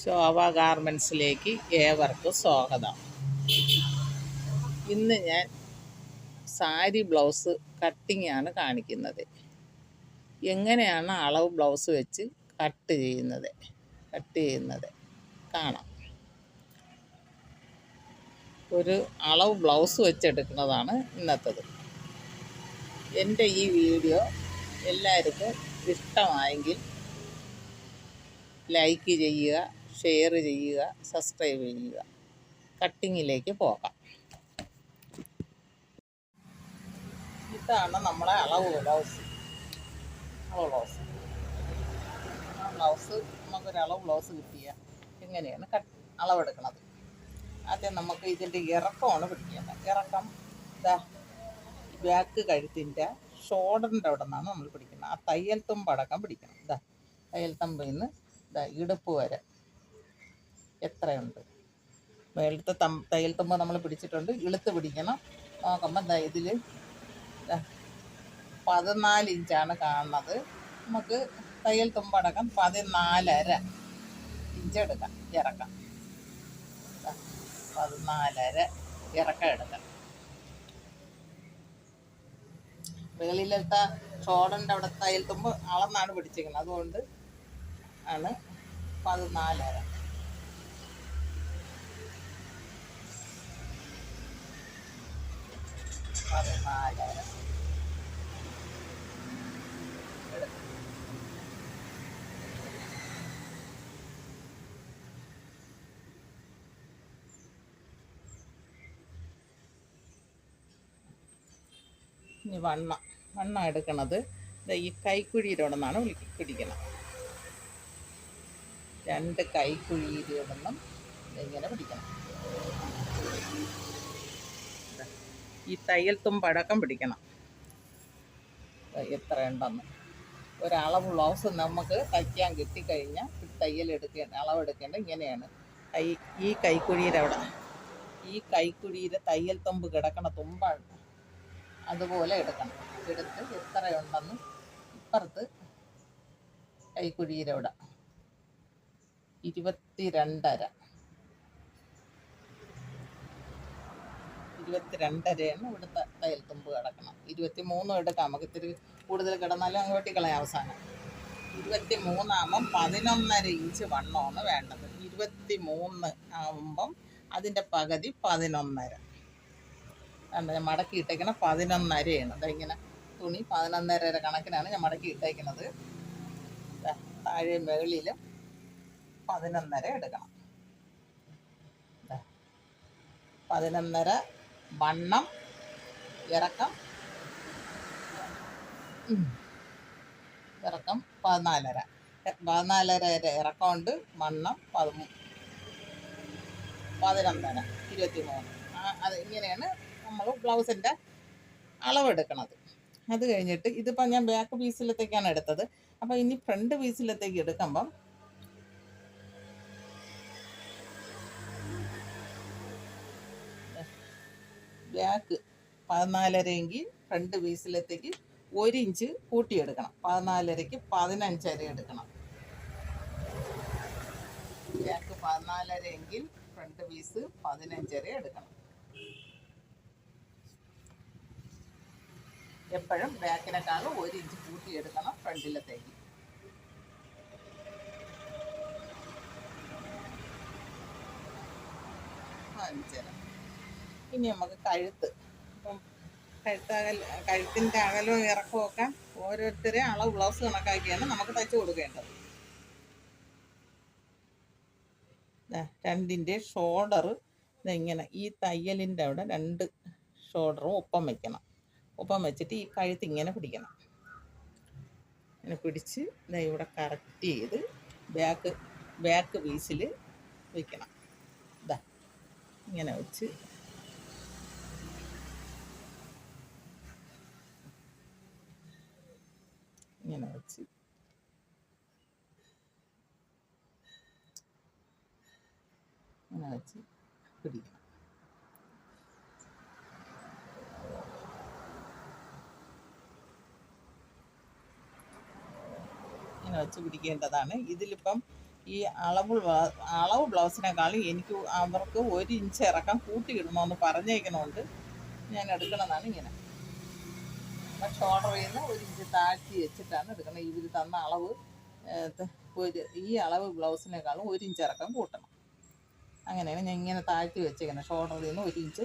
ശോഭ ഗാർമെൻസിലേക്ക് ഏവർക്കും സ്വാഗതം. ഇന്ന് ഞാൻ സാരി ബ്ലൗസ് കട്ടിംഗ് ആണ് കാണിക്കുന്നത്. എങ്ങനെയാണ് അളവ് ബ്ലൗസ് വെച്ച് കട്ട് ചെയ്യുന്നത്? കട്ട് ചെയ്യുന്നത് കാണാം. ഒരു അളവ് ബ്ലൗസ് വെച്ചെടുക്കുന്നതാണ് ഇന്നത്തത്. എന്റെ ഈ വീഡിയോ എല്ലാവർക്കും ഇഷ്ടമായെങ്കിൽ ലൈക്ക് ചെയ്യുക ഷെയർ ചെയ്യുക സബ്സ്ക്രൈബ് ചെയ്യുക. കട്ടിങ്ങിലേക്ക് പോകാം. ഇതാണ് നമ്മുടെ അളവ് ബ്ലൗസ്. അളവ് ബ്ലൗസ്. ബ്ലൗസ് നമുക്കൊരു അളവ് ബ്ലൗസ് കിട്ടിയ എങ്ങനെയാണ് കട്ട് അളവെടുക്കുന്നത് ആദ്യം നമുക്ക് ഇതിന്റെ ഇറക്കമാണ് പിടിക്കേണ്ടത്. ഇറക്കം ഇതാ ബാക്ക് കഴുത്തിന്റെ ഷോൾഡറിന്റെ അവിടെ നിന്നാണ് നമ്മൾ പിടിക്കുന്നത്. ആ തയ്യൽ തുമ്പടക്കം പിടിക്കണം. ഇതാ തയ്യൽ തുമ്പിൽ നിന്ന് ഇതാ ഇടുപ്പ് വരെ. എത്രയുണ്ട്? മേളത്തെ തം തയ്യൽ തുമ്പ നമ്മൾ പിടിച്ചിട്ടുണ്ട്. ഇളുത്ത് പിടിക്കണം. നോക്കുമ്പോൾ ദാ ഇതിൽ പതിനാല് ഇഞ്ചാണ് കാണുന്നത്. നമുക്ക് തയ്യൽ തുമ്പടക്കം പതിനാലര ഇഞ്ച് എടുക്കാം ഇറക്കാം. പതിനാലര ഇറക്കം എടുക്കാം. മുകളിലത്തെ ഷോളിന്റെ അവിടെ തയ്യൽ തുമ്പ് അളന്നാണ് പിടിച്ചിരിക്കുന്നത്. അതുകൊണ്ട് ആണ് പതിനാലര. ഇനി വണ്ണ വണ്ണ എടുക്കണത്. ഈ കൈക്കുഴിയുടെ അവിടെ നിന്നാണ് പിടിക്കണം രണ്ട് കൈക്കുഴിയുടെ നിന്നും ഇങ്ങനെ പിടിക്കണം. ഈ തയ്യൽ തുമ്പടക്കം പിടിക്കണം. എത്ര ഉണ്ടെന്ന്. ഒരളവ് ബ്ലൗസ് നമുക്ക് തയ്ക്കാൻ കിട്ടിക്കഴിഞ്ഞാൽ തയ്യൽ എടുക്കേണ്ട അളവെടുക്കേണ്ട ഇങ്ങനെയാണ്. കൈ ഈ കൈക്കുഴിയുടെ അവിടെ ഈ കൈക്കുഴിയുടെ തയ്യൽ തുമ്പ് കിടക്കണ തുമ്പാണ്. അതുപോലെ എടുക്കണം. എടുത്ത് എത്രയുണ്ടെന്ന് ഇപ്പുറത്ത് കൈക്കുഴിയുടെ അവിടെ ഇരുപത്തിരണ്ടര ഇരുപത്തിരണ്ടരയാണ് ഇവിടുത്തെ തയ്യൽ തുമ്പ് കിടക്കണം. ഇരുപത്തി മൂന്നും എടുക്കാം. നമുക്ക് ഇത്തിരി കൂടുതൽ കിടന്നാലും അങ്ങ് വെട്ടിക്കളയാം അവസാനം. ഇരുപത്തി മൂന്നാകുമ്പം പതിനൊന്നര ഇഞ്ച് വണ്ണമാണ് വേണ്ടത്. ഇരുപത്തി മൂന്ന് ആകുമ്പം അതിന്റെ പകുതി പതിനൊന്നര. കണ്ടോ? ഞാൻ മടക്കി ഇട്ടേക്കണ പതിനൊന്നരയാണ്. അതിങ്ങനെ തുണി പതിനൊന്നര കണക്കിനാണ് ഞാൻ മടക്കി ഇട്ടേക്കുന്നത് താഴെ മുകളിലും പതിനൊന്നര എടുക്കണം. പതിനൊന്നര വണ്ണം ഇറക്കം. ഇറക്കം പതിനാലര. പതിനാലര ഇറക്കമുണ്ട്. വണ്ണം പതിമൂ പതിനൊന്നര ഇരുപത്തി മൂന്ന് അത് ഇങ്ങനെയാണ് നമ്മൾ ബ്ലൗസിന്റെ അളവെടുക്കണത് അത് കഴിഞ്ഞിട്ട് ഇതിപ്പോൾ ഞാൻ ബാക്ക് പീസിലത്തേക്കാണ് എടുത്തത്. അപ്പോൾ ഇനി ഫ്രണ്ട് പീസിലത്തേക്ക് എടുക്കുമ്പം ബാക്ക് പതിനാലരയെങ്കിൽ ഫ്രണ്ട് പീസിലത്തേക്ക് ഒരു ഇഞ്ച് കൂട്ടിയെടുക്കണം. പതിനാലരയ്ക്ക് പതിനഞ്ചര എടുക്കണം. ബാക്ക് പതിനാലരയെങ്കിൽ ഫ്രണ്ട് പീസ് പതിനഞ്ചര എടുക്കണം. എപ്പോഴും ബാക്കിനെക്കാളും ഒരു ഇഞ്ച് കൂട്ടിയെടുക്കണം ഫ്രണ്ടിലത്തേക്ക് പതിനഞ്ചര. ഇനി നമുക്ക് കഴുത്ത്. അപ്പം കഴുത്ത് അകൽ കഴുത്തിന്റെ അകലവും ഇറക്കവും ഒക്കെ ഓരോരുത്തരെ അളവ് ബ്ലൗസ് കണക്കാക്കിയാണ് നമുക്ക് തയ്ച്ചു കൊടുക്കേണ്ടത്. രണ്ടിന്റെ ഷോൾഡർ. ഇങ്ങനെ ഈ തയ്യലിന്റെ അവിടെ രണ്ട് ഷോൾഡറും ഒപ്പം വെക്കണം. ഒപ്പം വെച്ചിട്ട് ഈ കഴുത്ത് ഇങ്ങനെ പിടിക്കണം. ഇങ്ങനെ പിടിച്ച് ഇതാ ഇവിടെ കറക്റ്റ് ചെയ്ത് ബാക്ക് ബാക്ക് പീസിൽ വെക്കണം. ഇതാ ഇങ്ങനെ വെച്ച് ഇങ്ങനെ വെച്ച് ഇങ്ങനെ വെച്ച് പിടിക്കണം ഇങ്ങനെ വെച്ച് പിടിക്കേണ്ടതാണ്. ഇതിലിപ്പം ഈ അളവ് അളവ് ബ്ലൗസിനേക്കാളും എനിക്ക് അവർക്ക് ഒരു ഇഞ്ച് ഇറക്കം കൂട്ടിയിടണമെന്ന് പറഞ്ഞേക്കണോണ്ട് ഞാൻ എടുക്കണമെന്നാണ് ഇങ്ങനെ. ഷോൾഡർ ചെയ്യുന്ന ഒരു ഇഞ്ച് താഴ്ത്തി വെച്ചിട്ടാണ് എടുക്കുന്നത്. ഇവർ തന്ന അളവ് ഒരു ഈ അളവ് ബ്ലൗസിനേക്കാളും ഒരു ഇഞ്ച് ഇറക്കം കൂട്ടണം. അങ്ങനെയാണ് ഞാൻ ഇങ്ങനെ താഴ്ത്തി വെച്ചേക്കുന്നത്. ഷോൾഡറിൽ നിന്ന് ഒരു ഇഞ്ച്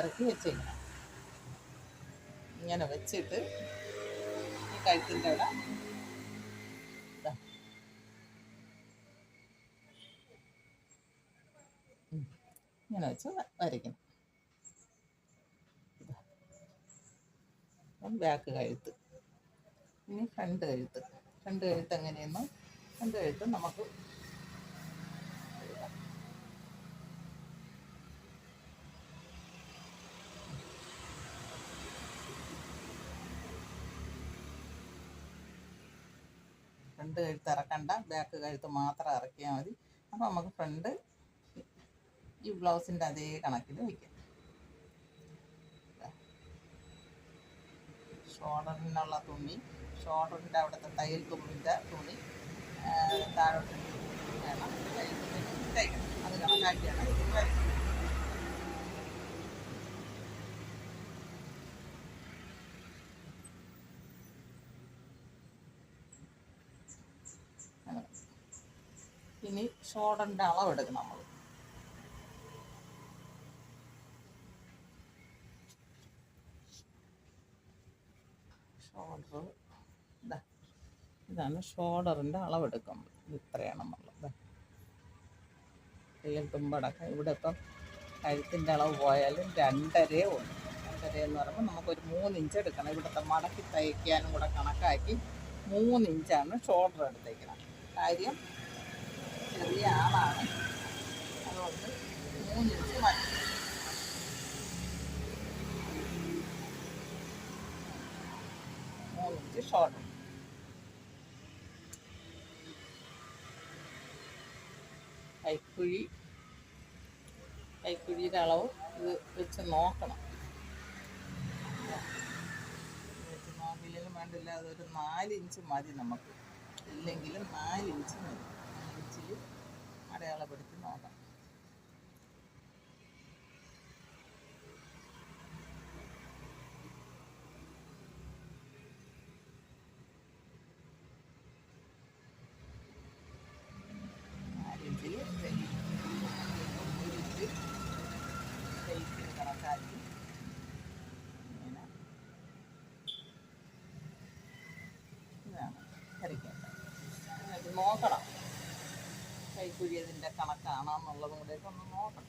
ഇറക്കി വെച്ചേക്കണം ഇങ്ങനെ വെച്ചിട്ട് ഈ കഴുത്തിന്റെ അവിടെ. ഇങ്ങനെ വെച്ച് വരയ്ക്കണം. ബാക്ക് കഴുത്ത്. ഇനി ഫ്രണ്ട് കഴുത്ത്. ഫ്രണ്ട് കഴുത്ത് എങ്ങനെയെന്ന് ഫ്രണ്ട് കഴുത്ത് നമുക്ക് ഫ്രണ്ട് കഴുത്ത് ഇറക്കണ്ട. ബാക്ക് കഴുത്ത് മാത്രം ഇറക്കിയാൽ മതി. അപ്പോൾ നമുക്ക് ഫ്രണ്ട് ഈ ബ്ലൗസിന്റെ അതേ കണക്കിൽ വയ്ക്കാം ഷോൾഡറിനുള്ള തുണി. ഷോൾഡറിന്റെ അവിടുത്തെ തയ്യൽ തുമ്പിന്റെ തുണി താഴോട്ട് വേണം. അത് കണക്കാക്കിയാണ് ഇത് വരയ്ക്കുന്നത് ഇനി ഷോൾഡറിന്റെ അളവ് എടുക്കണം നമ്മൾ ഷോൾഡർ ഇതാ ഇതാണ് ഷോൾഡറിന്റെ അളവെടുക്കുന്നത് ഇത് ഇത്രയാണെന്നുള്ളത്. തയ്യൽ തുമ്പടക്കം. ഇവിടെ ഇപ്പം കഴുത്തിന്റെ അളവ് പോയാലും രണ്ടരേ ഉണ്ട് രണ്ടര എന്ന് പറയുമ്പോൾ നമുക്കൊരു മൂന്ന് ഇഞ്ച് എടുക്കണം. ഇവിടുത്തെ മടക്കി തയ്ക്കാനും കൂടെ കണക്കാക്കി മൂന്ന് ഇഞ്ചാണ് ഷോൾഡർ എടുത്തേക്കണം കാര്യം ചെറിയ ആളാണ്. അതുകൊണ്ട് മൂന്ന് ഇഞ്ച് മതി. മൂന്ന് ഷോൾഡർ. കൈക്കുഴി കൈക്കുഴിയുടെ അളവ് ഇത് വെച്ച് നോക്കണം. വെച്ച് നോക്കില്ലെങ്കിലും വേണ്ടില്ല. അതൊരു നാല് മതി നമുക്ക്. ഇല്ലെങ്കിലും നാല് ഇഞ്ച് മതി. അടയാളപ്പെടുത്തി നോക്കാം നാലിഞ്ചിൽ ഒരു ഇഞ്ച് ഷെയ്പ്പിന് കണക്കാക്കി ഇങ്ങനെ ഇതാണ് വരയ്ക്കേണ്ടത് എന്നിട്ട് നോക്കണം. കൈക്കുഴി അതിന്റെ കണക്കാണോ എന്നുള്ളതും കൂടെ ഒന്ന് നോക്കണം.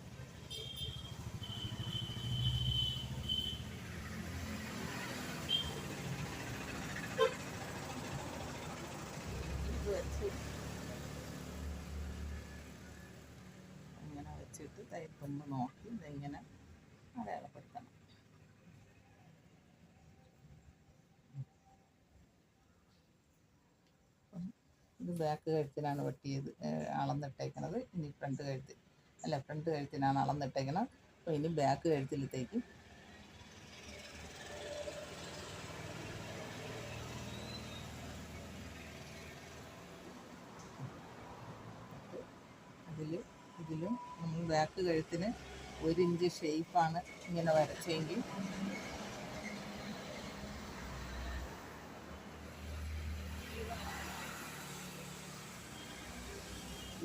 അങ്ങനെ വെച്ചിട്ട് തയ്യൽത്തുമ്പ് നോക്കി ഇതിങ്ങനെ അടയാളപ്പെടുത്തണം അപ്പം ഇത് ബാക്ക് കഴുത്തിനാണ് വെട്ടിയത് അളന്നിട്ടേക്കണത്. ഇനി ഫ്രണ്ട് കഴുത്ത് അല്ല ഫ്രണ്ട് കഴുത്തിനാണ് അളന്നിട്ടേക്കണത്. അപ്പോൾ ഇനി ബാക്ക് കഴുത്തിലത്തേക്ക് അതിൽ ഇതിലും നമ്മൾ ബാക്ക് കഴുത്തിന് ഒരു ഇഞ്ച് ഷേപ്പാണ് ഇങ്ങനെ വരച്ചെങ്കിൽ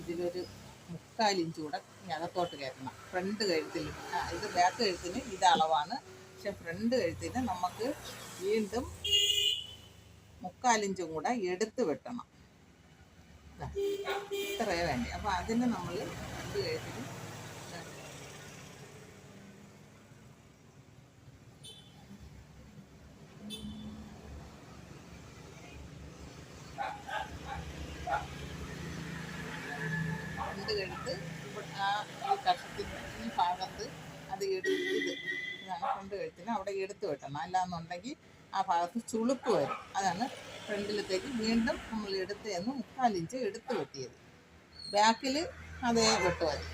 ഇതിലൊരു മുക്കാൽ ഇഞ്ച് കൂടെ അകത്തോട്ട് കയറ്റണം. ഫ്രണ്ട് കഴുത്തിൽ ഇത് ബാക്ക് കഴുത്തിന് ഇത് അളവാണ്. പക്ഷെ ഫ്രണ്ട് കഴുത്തിന് നമുക്ക് വീണ്ടും മുക്കാലിഞ്ചും കൂടെ എടുത്ത് വെട്ടണം. ഇത്രയേ വേണ്ടി. അപ്പോൾ അതിന് നമ്മൾ ഫ്രണ്ട് കഴുത്തിന് ഫ്രണ്ട് എടുത്ത് ആ ഈ കഷത്തിന്റെ ഈ ഭാഗത്ത് അത് എടുത്ത് ഇതാണ് ഫ്രണ്ട് അവിടെ എടുത്ത് വെട്ടണം. അല്ലാന്നുണ്ടെങ്കിൽ ആ ഭാഗത്ത് ചുളുപ്പ് വരും. അതാണ് ഫ്രണ്ടിലത്തേക്ക് വീണ്ടും നമ്മൾ എടുത്ത് എന്ന് മുക്കാലിഞ്ച് എടുത്ത് വെട്ടിയത്. ബാക്കിൽ അതേ വെട്ട് വരും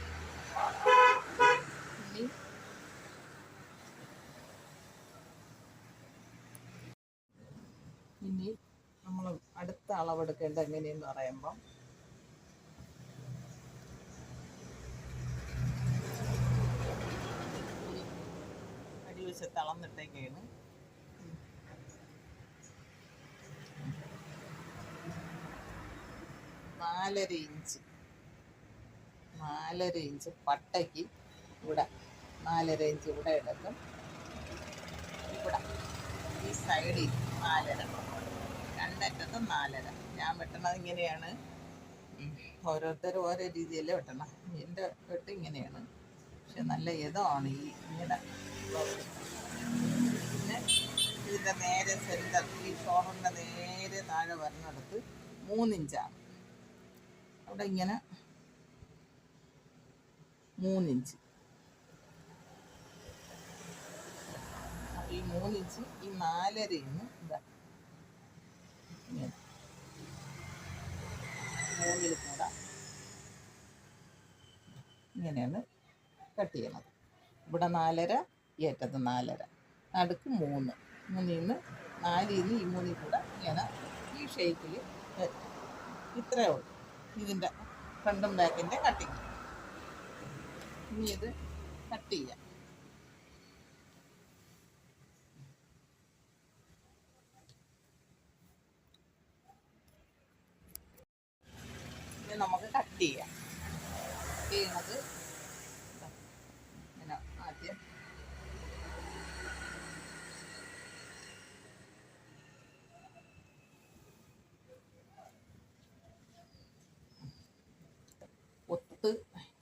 ഇനി ഇനി നമ്മൾ അടുത്ത അളവെടുക്കേണ്ടത് എങ്ങനെയെന്ന് പറയുമ്പം വശത്ത് അളന്നിട്ടേക്കാണ് നാലര ഇഞ്ച്. നാലര ഇഞ്ച് പട്ടയ്ക്ക് ഇവിടെ. നാലര ഇഞ്ച് ഇവിടെ എടുക്കും. ഇവിടെ. ഈ സൈഡിൽ നാലര. രണ്ടറ്റത്ത് നാലര. ഞാൻ വെട്ടണത് ഇങ്ങനെയാണ്. ഓരോരുത്തരും ഓരോ രീതിയിലേ വെട്ടണം. എന്റെ വെട്ട് ഇങ്ങനെയാണ്. പക്ഷെ നല്ല ഇതമാണ് ഈ ഇങ്ങനെ ഇതിന്റെ നേരെ സെന്റർ ഈ ഷോറിന്റെ നേരെ താഴെ വരുന്നിടത്ത് മൂന്നിഞ്ചാണ്. അവിടെ ഇങ്ങനെ മൂന്നിഞ്ച്. ഈ മൂന്നിഞ്ച് ഈ നാലരയിൽ നിന്ന് മൂന്നിൽ കൂടെ ഇങ്ങനെയാണ് കട്ട് ചെയ്യണത്. ഇവിടെ നാലര ഈ അറ്റത്ത് നാലര. നടുക്ക് മൂന്ന്. മൂന്നിൽ നിന്ന് നാലിൽ നിന്ന് ഈ മൂന്നിൽ കൂടെ ഇങ്ങനെ ഈ ഷേപ്പിൽ ഇത്രയേ ഉള്ളൂ. ഇതിന്റെ ഫ്രണ്ടും ബാക്കിന്റെ കട്ടിങ് ഇനി ഇത് കട്ട് ചെയ്യാം. നമുക്ക് കട്ട് ചെയ്യാം. കട്ട് ചെയ്യണത് ഇതാ. ഇങ്ങനെ ആദ്യം ഒത്ത്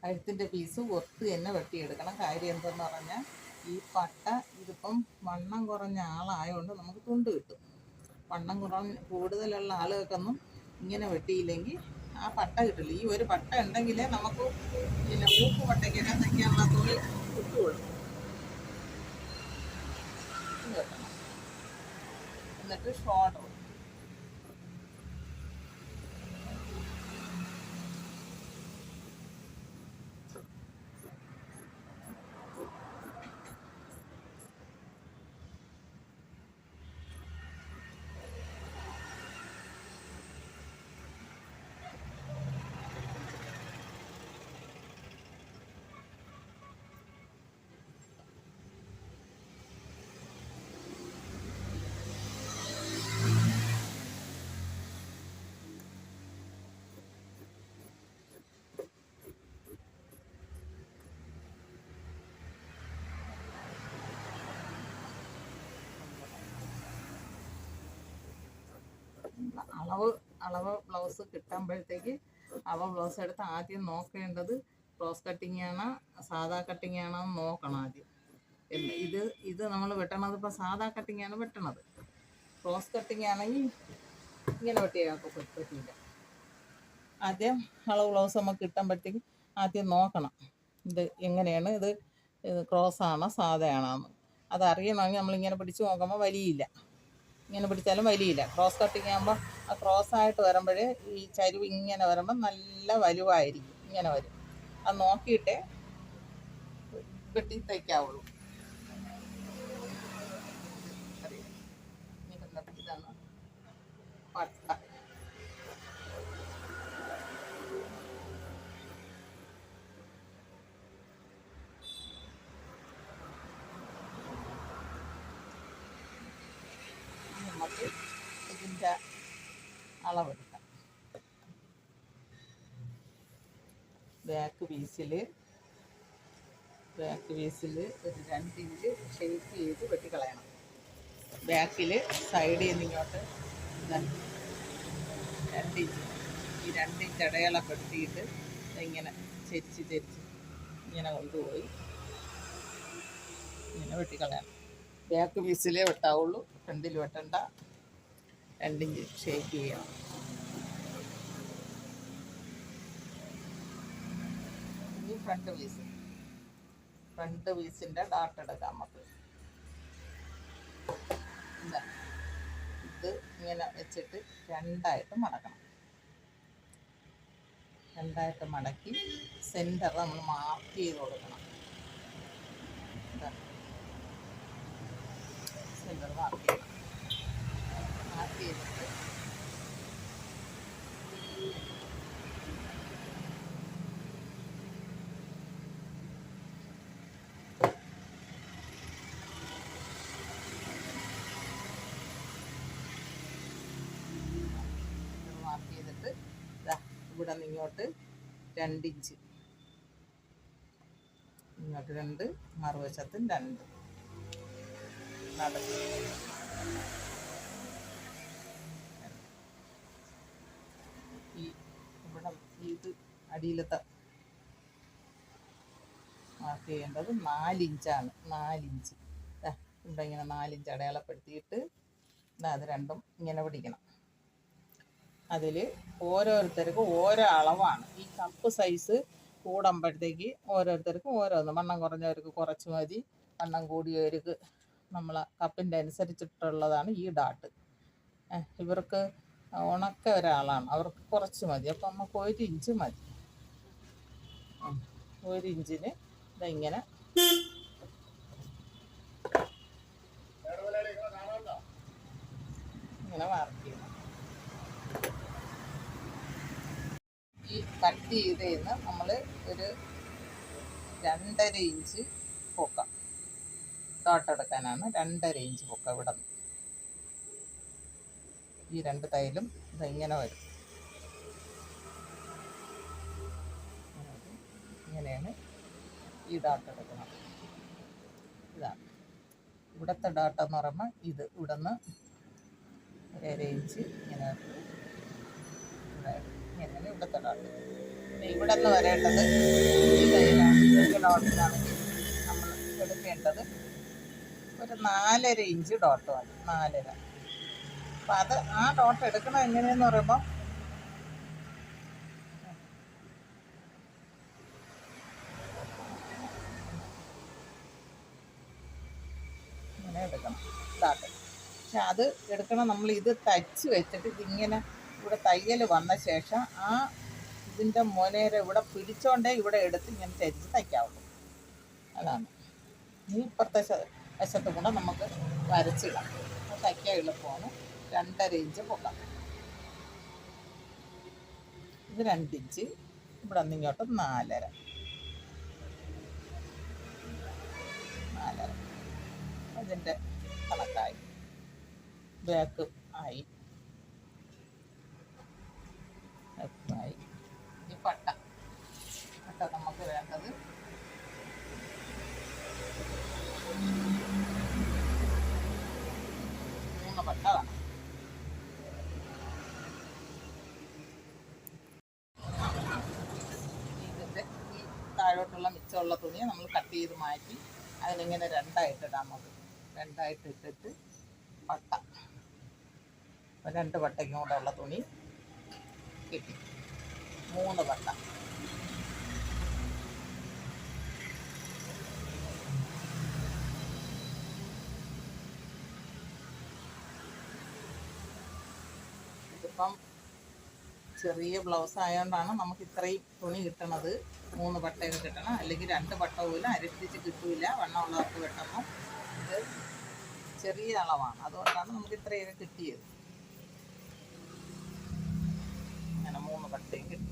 കഴുത്തിന്റെ പീസ് ഒത്ത് തന്നെ വെട്ടിയെടുക്കണം. കാര്യം എന്തെന്ന് പറഞ്ഞാൽ ഈ പട്ട ഇതിപ്പം വണ്ണം കുറഞ്ഞ ആളായതുകൊണ്ട് നമുക്ക് തുണ്ട് കിട്ടും. വണ്ണം കുറഞ്ഞ കൂടുതലുള്ള ആളുകൾക്കൊന്നും ഇങ്ങനെ വെട്ടിയില്ലെങ്കിൽ ആ പട്ട കിട്ടില്ല. ഈ ഒരു പട്ട ഉണ്ടെങ്കിലേ നമുക്ക് പിന്നെ മൂക്ക് പട്ടയ്ക്കൊക്കെ തയ്ക്കാനുള്ള തുണി കിട്ടുള്ളൂ. എന്നിട്ട് ഷോൾഡർ അളവ് അളവ് ബ്ലൗസ് കിട്ടുമ്പോഴത്തേക്ക് അവ ബ്ലൗസ് എടുത്ത് ആദ്യം നോക്കേണ്ടത് ക്രോസ് കട്ടിങ് ആണോ സാധാ കട്ടിങ് ആണോ എന്ന് നോക്കണം ആദ്യം. ഇത് ഇത് നമ്മൾ വെട്ടണത് ഇപ്പോൾ സാധാ കട്ടിങ് ആണ് വെട്ടണത്. ക്രോസ് കട്ടിങ് ആണെങ്കിൽ ഇങ്ങനെ വെട്ടിയാക്കും പറ്റില്ല ആദ്യം അളവ് ബ്ലൗസ് നമുക്ക് കിട്ടുമ്പോഴത്തേക്ക് ആദ്യം നോക്കണം. ഇത് എങ്ങനെയാണ്? ഇത് ക്രോസ് ആണോ സാധാ ആണോ എന്ന് അതറിയണമെങ്കിൽ നമ്മളിങ്ങനെ പിടിച്ച് നോക്കുമ്പോൾ വലിയില്ല. ഇങ്ങനെ പിടിച്ചാലും വലിയില്ല. ക്രോസ് കട്ടിങ് ആകുമ്പോൾ ആ ക്രോസ് ആയിട്ട് വരുമ്പോഴേ ഈ ചരിവ് ഇങ്ങനെ വരുമ്പോൾ നല്ല വലുവായിരിക്കും. ഇങ്ങനെ വരും. അത് നോക്കിയിട്ടേ വെട്ടി തയ്ക്കാവുള്ളൂ അറിയോ? ഇനി കണ്ടോ? ഇതാണ് പട്ട ഇനി നമുക്ക് ഇതിന്റെ അളവെടുക്കാം ബാക്ക് പീസിൽ ബാക്ക് പീസിൽ ഒരു രണ്ട് ഇഞ്ച് ഷേപ്പ് ചെയ്ത് വെട്ടിക്കളയണം. ബാക്കിൽ സൈഡിൽ നിന്ന് ഇങ്ങോട്ട് രണ്ട് ഇഞ്ച് ഈ രണ്ട് ഇഞ്ച് ഇടയാളൊക്കെ എടുത്തിട്ട് ഇങ്ങനെ ചെരിച്ച് ചെരിച്ച് ഇങ്ങനെ കൊണ്ടുപോയി ഇങ്ങനെ വെട്ടിക്കളയണം. ബാക്ക് പീസിലേ വെട്ടാവുള്ളൂ ഫ്രണ്ടിൽ വെട്ടണ്ട രണ്ടിഞ്ച് ഷേപ്പ് ചെയ്യണം. Front piece. ഫ്രണ്ട് പീസിന്റെ ഡാട്ട് എടുക്കാം നമുക്ക്. ഇതാ. ഇത് ഇങ്ങനെ വെച്ചിട്ട് രണ്ടായിട്ട് മടക്കണം. രണ്ടായിട്ട് മടക്കി സെന്റർ നമ്മൾ മാർക്ക് ചെയ്ത് കൊടുക്കണം. സെന്റർ മാർക്ക് ചെയ്യണം മാർക്ക് ചെയ്തിട്ട് മാർക്ക് ചെയ്തിട്ട് ഇതാ ഇവിടെ ഇങ്ങോട്ട് രണ്ടിഞ്ച് ഇങ്ങോട്ട് രണ്ട് മറുവശത്തും രണ്ട്. നടുക്ക്. ഈ ഇത് അടിയിലത്തെ മാർക്ക് ചെയ്യേണ്ടത് നാലിഞ്ചാണ് നാലിഞ്ച് ഇവിടെ ഇങ്ങനെ നാലിഞ്ച് അടയാളപ്പെടുത്തിയിട്ട് അത് രണ്ടും ഇങ്ങനെ പിടിക്കണം. അതിൽ ഓരോരുത്തർക്കും ഓരോ അളവാണ്. ഈ കപ്പ് സൈസ് കൂടുമ്പോഴത്തേക്ക് ഓരോരുത്തർക്കും ഓരോന്ന്. വണ്ണം കുറഞ്ഞവർക്ക് കുറച്ച് മതി വണ്ണം കൂടിയവർക്ക് നമ്മൾ കപ്പിന്റെ അനുസരിച്ചിട്ടുള്ളതാണ് ഈ ഡാട്ട് ഇവർക്ക് ഉണക്ക ഒരാളാണ്. അവർക്ക് കുറച്ച് മതി. അപ്പം നമുക്ക് ഒരു ഇഞ്ച് മതി. ഒരു ഇഞ്ചിന് ഇതെങ്ങനെ. ഇങ്ങനെ മാർക്ക് ചെയ്യണം ചെയ്ത് കട്ട് ചെയ്തതിന്ന് നമ്മൾ ഒരു രണ്ടര ഇഞ്ച് പൊക്ക. ഡോട്ടെടുക്കാനാണ് രണ്ടര ഇഞ്ച് പൊക്കം ഇവിടെ. നിന്ന് ഈ രണ്ട് തൈലും ഇതിങ്ങനെ വരും. ഇങ്ങനെയാണ് ഈ ഡാട്ട് എടുക്കുന്നത് ഇതാണ് ഇവിടുത്തെ ഡാട്ട എന്ന് പറയുമ്പോൾ ഇത് ഇവിടെ നിന്ന് ഒരു ഇഞ്ച് ഇങ്ങനെ വരും. ഇങ്ങനെ ഇവിടുത്തെ ഡാട്ട് ഇവിടെ നിന്ന് വരേണ്ടത് ഈ തൈലാണ് ഈ ഡോട്ടിനാണെങ്കിൽ നമ്മൾ എടുക്കേണ്ടത് ഒരു നാലര ഇഞ്ച് ഡോട്ട് മതി നാലര. അപ്പം അത് ആ ഡോട്ട് എടുക്കണം എങ്ങനെയെന്ന് പറയുമ്പോൾ ഇങ്ങനെ എടുക്കണം. ഡാട്ട് പക്ഷെ അത് എടുക്കണം. നമ്മൾ ഇത് തച്ച് വെച്ചിട്ട് ഇതിങ്ങനെ ഇവിടെ തയ്യൽ വന്ന ശേഷം ആ ഇതിന്റെ മുനേര ഇവിടെ പിടിച്ചോണ്ടേ ഇവിടെ എടുത്ത് ഇങ്ങനെ ചരിച്ച് തയ്ക്കാവുള്ളൂ. അതാണ്. ഈ ഇപ്പുറത്തെ വശത്ത് കൂടെ നമുക്ക് വരച്ചിടാം. തയ്ക്കാൻ എളുപ്പമാണ്. രണ്ടര ഇഞ്ച് പൊക്കാം. ഇത് രണ്ടിഞ്ച് ഇവിടെ നിന്ന് ഇങ്ങോട്ട് നാലര. നാലര. അതിന്റെ കണക്കായി. ബാക്ക് ആയി back ആയി ഈ പട്ട പട്ട നമുക്ക് വേണ്ടത്. മൂന്ന് പട്ട ഇതിന്റെ താഴോട്ടുള്ള മിച്ചമുള്ള തുണിയെ നമ്മൾ കട്ട് ചെയ്ത് മാറ്റി അതിനിങ്ങനെ രണ്ടായിട്ട് ഇടാൻ നമുക്ക് രണ്ടായിട്ട് ഇട്ടിട്ട് പട്ട. രണ്ട് പട്ടയ്ക്കും കൂടെ ഉള്ള തുണി കിട്ടി. മൂന്ന് വട്ടം. ഇതിപ്പം ചെറിയ ബ്ലൗസ് ആയതുകൊണ്ടാണ് നമുക്ക് ഇത്രയും തുണി കിട്ടണത്. മൂന്ന് പട്ടയൊക്കെ കിട്ടണം. അല്ലെങ്കിൽ രണ്ട് വട്ടവുമില്ല പോലും അരട്ടിച്ച് കിട്ടൂല വണ്ണമുള്ളവർക്ക് വെട്ടണം ഇത് ചെറിയ അളവാണ്. അതുകൊണ്ടാണ് നമുക്ക് ഇത്രയൊക്കെ കിട്ടിയത് അങ്ങനെ മൂന്ന് പട്ടയും കിട്ടി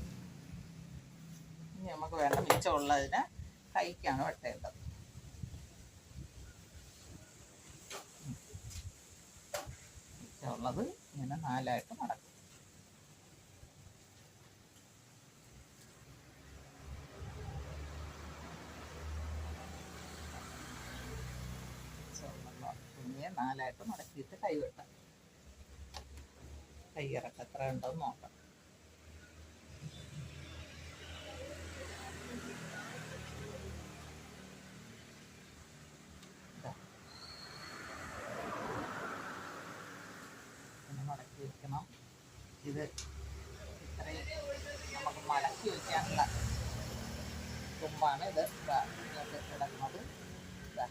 ഇനി നമുക്ക് വേണ്ട മിച്ചമുള്ളതിന് കൈക്കാണ് വെട്ടേണ്ടത്. മിച്ചമുള്ളത് ഇങ്ങനെ നാലായിട്ട് മടക്കും നാലായിട്ട് മടക്കിയിട്ട് കൈ വെട്ടാം കൈയിറക്കം എത്ര ഉണ്ടെന്ന് നോക്കാം ഇതാ. ഇങ്ങനെ മടക്കി വെക്കണം ഇത് ഇത്രയും നമുക്ക് മടക്കി വെക്കാനുള്ള തുമ്പാണ് ഇത് ഇതാ ഇങ്ങോട്ട് കിടക്കുന്നത് ഇതാ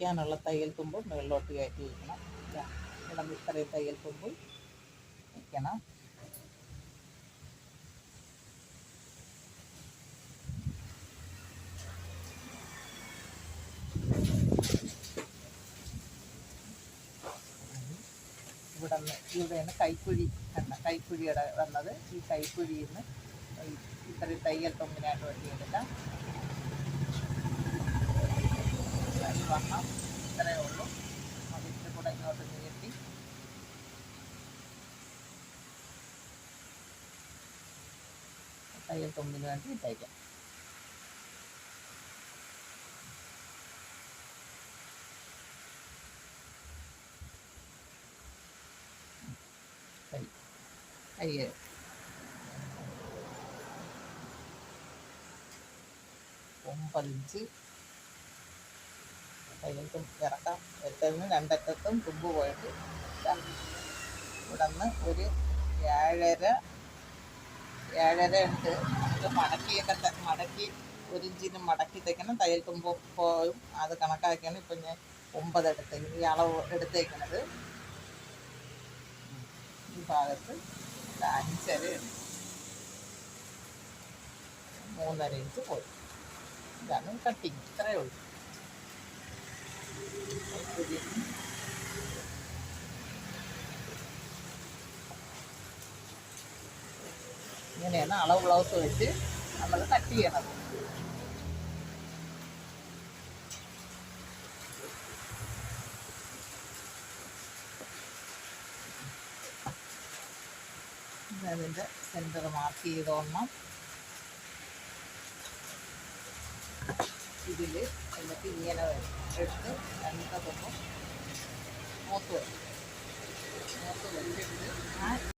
ഇത് തയ്ക്കാനുള്ള തയ്യൽ തുമ്പും മുകളിലോട്ട് കയറ്റി വയ്ക്കണം ഇവിടെ ഇത്രയും തയ്യൽ തുമ്പും വയ്ക്കണം ഇവിടെ നിന്ന് ഇവിടെയാണ് കൈക്കുഴി കണ്ട കൈക്കുഴിയുടെ വന്നത്. ഈ കൈക്കുഴിയിൽ നിന്ന് ഇത്രയും തയ്യൽ തൊങ്ങിനായിട്ട് വെട്ടിയെടുക്കാം ഇനി വണ്ണം ഇത്രയേ ഉള്ളൂ അത് ഇത്തിരി കൂടെ ഇങ്ങോട്ട് നീട്ടി തയ്യൽ തുമ്പിന് വേണ്ടി തയ്ക്കാം തയ്യൽ തുമ്പ് ഇറക്കാം. എട്ടതിന് രണ്ടറ്റത്തും തുമ്പ് പോയിട്ട് ഇതാ. ഇവിടുന്ന് ഒരു ഏഴര ഏഴര ഉണ്ട്. നമുക്ക് മടക്കിയൊക്കെ മടക്കി ഒരു ഇഞ്ചിന് മടക്കി തയ്ക്കണം തയ്യൽ തുമ്പ് പോയും. അത് കണക്കാക്കിയാണ് ഇപ്പം ഞാൻ ഒമ്പത് എടുത്ത് ഈ അളവ് എടുത്തേക്കുന്നത് ഈ ഭാഗത്ത് അഞ്ചര മൂന്നര ഇഞ്ച് പോയി. ഇതാണ് കട്ടിങ്. ഇത്രയേ ഉള്ളൂ. ഇങ്ങനെയാണ് അളവ് ബ്ലൗസ് വെച്ച് നമ്മൾ കട്ട് ചെയ്യണത്. അതിന്റെ സെന്റർ മാർക്ക് ചെയ്തോണം. ഇതിൽ എന്നിട്ട് ഇങ്ങനെ വരും. എടുത്ത് രണ്ടതൊന്നും മൂത്ത് വരും മൂത്ത് വെച്ചിട്ട് ആ